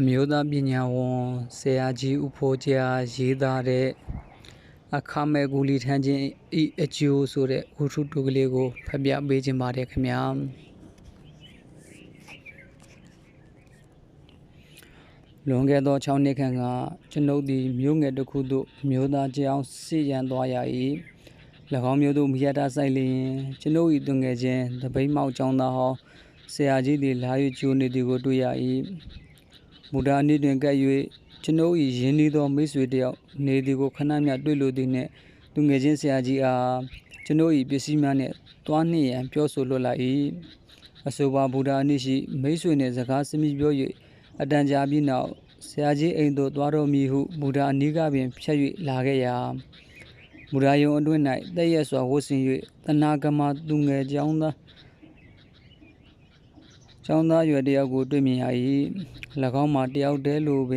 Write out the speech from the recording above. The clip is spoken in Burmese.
အမျိုးသားပညာဝန်ဆရာကြီးဦးဖိုးကြားရေးသားတဲ့အခမဲ့ကူလီထမ်းခြင်းဤအကျိုးဆိုတဲ့ဝတ္ထုတူကလေးကိုဖတ်ပြပေးခြင်းပါတယ်ခင်ဗျာလွန်ခဲ့သော6နှစ်ခန့်ကကျွန်ုပ်သည်မြို့ငယ်တစ်ခုသို့အမျိုးသားကျောင်းစီရန်သွားရ၏၎င်းမျိုးသို့မိရတာဆိုင်လျင်ကျွန်ုပ်၏တွင်ငယ်ချင်းတပိတ်မောက်ကျောင်းသားဟောင်းဆရာကြီးသည်လာ၍ကြိုနေသည်ကိုတွေ့ရ၏ မူဒါအနည်းတွင်ကပ်၍ကျွန်ုပ်၏ရင်းနှီးသောမိတ်ဆွေတယောက်နေသည်ကိုခဏမျှတွေ့လိုသည်နှင့်သူငယ်ချင်းဆရာကြီးအားကျွန်ုပ်၏ပစ္စည်းများနှင့်တွားနှင့်ရန်ပြောဆိုလွတ်လာ၏အဆိုပါဘူဒါအနည်းရှိမိတ်ဆွေနှင့်စကားစမိပြော၍အတန်ကြာပြီးနောက်ဆရာကြီးအိမ်သို့သွားတော်မူဟုဘူဒါအနီးကပင်ဖြတ်၍လာခဲ့ရာမူဒါယုံအတွင်း၌တည့်ရက်စွာဝတ်ဆင်၍တနာကမသူငယ်ကျောင်းသား ကျောင်းသားရွယ်တယောက်ကိုတွေ့မြင်ရ၏၎င်းမှာတယောက်တည်းလိုပင်